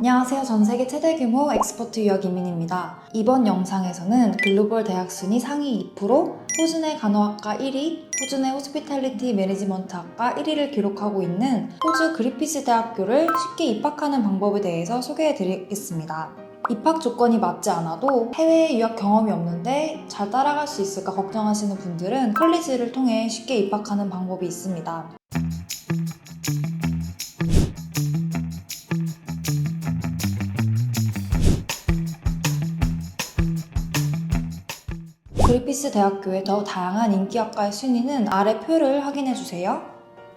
안녕하세요. 전 세계 최대 규모 엑스퍼트 유학 이민입니다. 이번 영상에서는 글로벌 대학 순위 상위 2%, 호주내 간호학과 1위, 호주내 호스피탈리티 매니지먼트 학과 1위를 기록하고 있는 호주 그리피스 대학교를 쉽게 입학하는 방법에 대해서 소개해 드리겠습니다. 입학 조건이 맞지 않아도 해외 유학 경험이 없는데 잘 따라갈 수 있을까 걱정하시는 분들은 컬리지를 통해 쉽게 입학하는 방법이 있습니다. 그리피스 대학교의 더 다양한 인기학과의 순위는 아래 표를 확인해 주세요.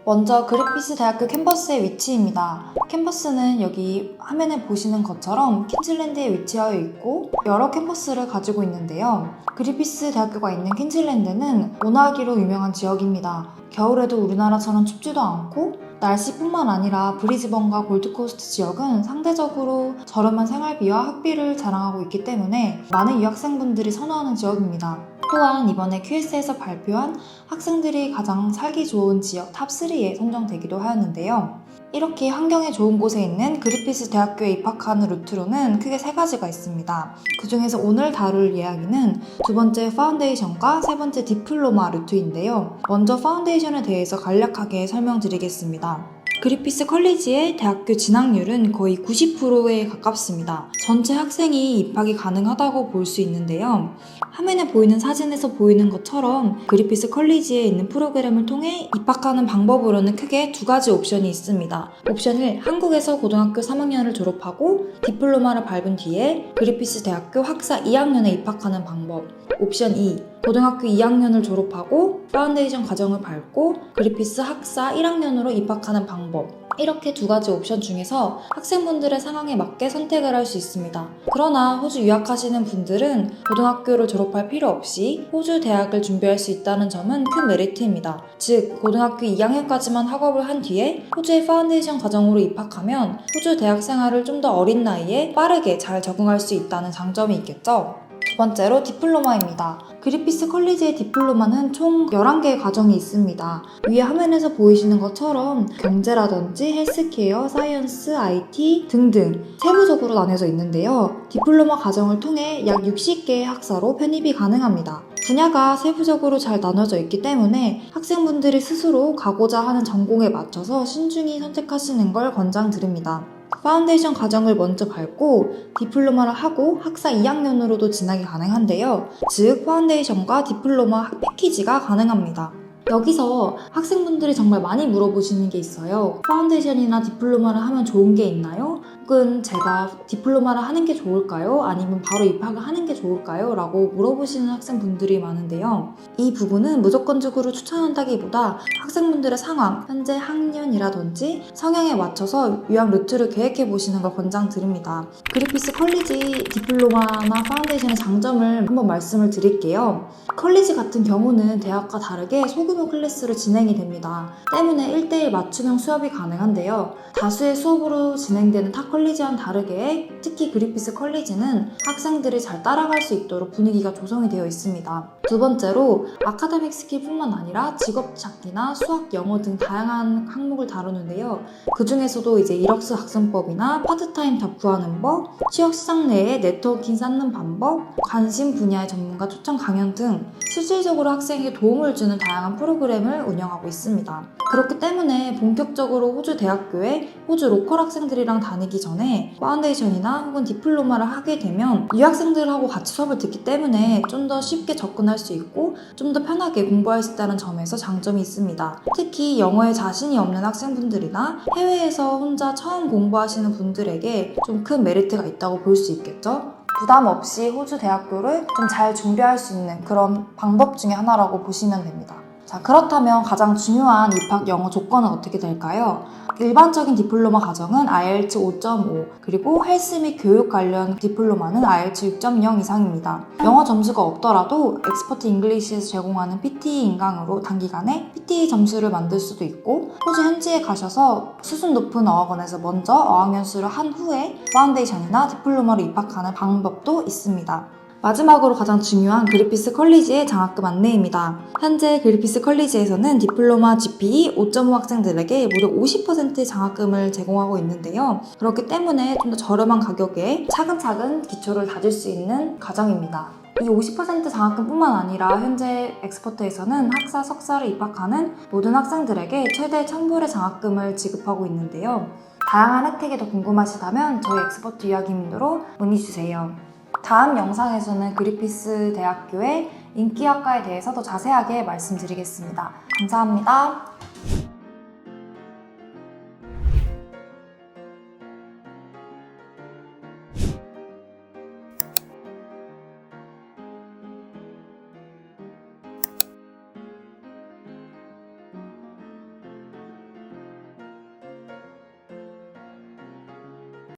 먼저 그리피스 대학교 캠퍼스의 위치입니다. 캠퍼스는 여기 화면에 보시는 것처럼 퀸즐랜드에 위치하여 있고 여러 캠퍼스를 가지고 있는데요. 그리피스 대학교가 있는 퀸즐랜드는 온화하기로 유명한 지역입니다. 겨울에도 우리나라처럼 춥지도 않고 날씨뿐만 아니라 브리즈번과 골드코스트 지역은 상대적으로 저렴한 생활비와 학비를 자랑하고 있기 때문에 많은 유학생분들이 선호하는 지역입니다. 또한 이번에 QS에서 발표한 학생들이 가장 살기 좋은 지역 탑3에 선정되기도 하였는데요. 이렇게 환경에 좋은 곳에 있는 그리피스 대학교에 입학하는 루트로는 크게 세 가지가 있습니다. 그 중에서 오늘 다룰 이야기는 두 번째 파운데이션과 세 번째 디플로마 루트인데요. 먼저 파운데이션에 대해서 간략하게 설명드리겠습니다. 그리피스 컬리지의 대학교 진학률은 거의 90%에 가깝습니다. 전체 학생이 입학이 가능하다고 볼 수 있는데요. 화면에 보이는 사진에서 보이는 것처럼 그리피스 컬리지에 있는 프로그램을 통해 입학하는 방법으로는 크게 두 가지 옵션이 있습니다. 옵션 1, 한국에서 고등학교 3학년을 졸업하고 디플로마를 밟은 뒤에 그리피스 대학교 학사 2학년에 입학하는 방법. 옵션 2, 고등학교 2학년을 졸업하고 파운데이션 과정을 밟고 그리피스 학사 1학년으로 입학하는 방법. 이렇게 두 가지 옵션 중에서 학생분들의 상황에 맞게 선택을 할 수 있습니다. 그러나 호주 유학하시는 분들은 고등학교를 졸업할 필요 없이 호주 대학을 준비할 수 있다는 점은 큰 메리트입니다. 즉, 고등학교 2학년까지만 학업을 한 뒤에 호주의 파운데이션 과정으로 입학하면 호주 대학 생활을 좀 더 어린 나이에 빠르게 잘 적응할 수 있다는 장점이 있겠죠. 두 번째로 디플로마입니다. 그리피스 컬리지의 디플로마는 총 11개의 과정이 있습니다. 위에 화면에서 보이시는 것처럼 경제라든지 헬스케어, 사이언스, IT 등등 세부적으로 나뉘어져 있는데요. 디플로마 과정을 통해 약 60개의 학사로 편입이 가능합니다. 분야가 세부적으로 잘 나눠져 있기 때문에 학생분들이 스스로 가고자 하는 전공에 맞춰서 신중히 선택하시는 걸 권장드립니다. 파운데이션 과정을 먼저 밟고 디플로마를 하고 학사 2학년으로도 진학이 가능한데요. 즉, 파운데이션과 디플로마 패키지가 가능합니다. 여기서 학생분들이 정말 많이 물어보시는 게 있어요. 파운데이션이나 디플로마를 하면 좋은 게 있나요? 혹은 제가 디플로마를 하는 게 좋을까요? 아니면 바로 입학을 하는 게 좋을까요? 라고 물어보시는 학생분들이 많은데요. 이 부분은 무조건적으로 추천한다기보다 학생분들의 상황, 현재 학년이라든지 성향에 맞춰서 유학 루트를 계획해 보시는 걸 권장드립니다. 그리피스 컬리지 디플로마나 파운데이션의 장점을 한번 말씀을 드릴게요. 컬리지 같은 경우는 대학과 다르게 소규모 클래스로 진행이 됩니다. 때문에 1대1 맞춤형 수업이 가능한데요. 다수의 수업으로 진행되는 타 컬리지와는 다르게 특히 그리피스 컬리지는 학생들이 잘 따라갈 수 있도록 분위기가 조성이 되어 있습니다. 두 번째로 아카데믹 스킬뿐만 아니라 직업 찾기나 수학, 영어 등 다양한 항목을 다루는데요. 그 중에서도 이제 이력서 작성법이나 파트타임 잡 구하는 법, 취업 시장 내에 네트워킹 쌓는 방법, 관심 분야의 전문가 초청 강연 등 실질적으로 학생에게 도움을 주는 다양한 프로그램을 운영하고 있습니다. 그렇기 때문에 본격적으로 호주 대학교에 호주 로컬 학생들이랑 다니기 전에 파운데이션이나 혹은 디플로마를 하게 되면 유학생들하고 같이 수업을 듣기 때문에 좀 더 쉽게 접근할 수 있고 좀 더 편하게 공부할 수 있다는 점에서 장점이 있습니다. 특히 영어에 자신이 없는 학생분들이나 해외에서 혼자 처음 공부하시는 분들에게 좀 큰 메리트가 있다고 볼 수 있겠죠? 부담 없이 호주 대학교를 좀 잘 준비할 수 있는 그런 방법 중에 하나라고 보시면 됩니다. 자, 그렇다면 가장 중요한 입학 영어 조건은 어떻게 될까요? 일반적인 디플로마 과정은 IELTS 5.5, 그리고 헬스 및 교육 관련 디플로마는 IELTS 6.0 이상입니다. 영어 점수가 없더라도 엑스퍼트 잉글리시에서 제공하는 PTE 인강으로 단기간에 PTE 점수를 만들 수도 있고, 호주 현지에 가셔서 수준 높은 어학원에서 먼저 어학연수를 한 후에 파운데이션이나 디플로마로 입학하는 방법도 있습니다. 마지막으로 가장 중요한 그리피스 컬리지의 장학금 안내입니다. 현재 그리피스 컬리지에서는 디플로마 GPE 5.5 학생들에게 무려 50% 장학금을 제공하고 있는데요. 그렇기 때문에 좀 더 저렴한 가격에 차근차근 기초를 다질 수 있는 과정입니다. 이 50% 장학금뿐만 아니라 현재 엑스퍼트에서는 학사, 석사를 입학하는 모든 학생들에게 최대 1000불의 장학금을 지급하고 있는데요. 다양한 혜택이 더 궁금하시다면 저희 엑스퍼트 이야기문으로 문의 주세요. 다음 영상에서는 그리피스 대학교의 인기학과에 대해서 더 자세하게 말씀드리겠습니다. 감사합니다.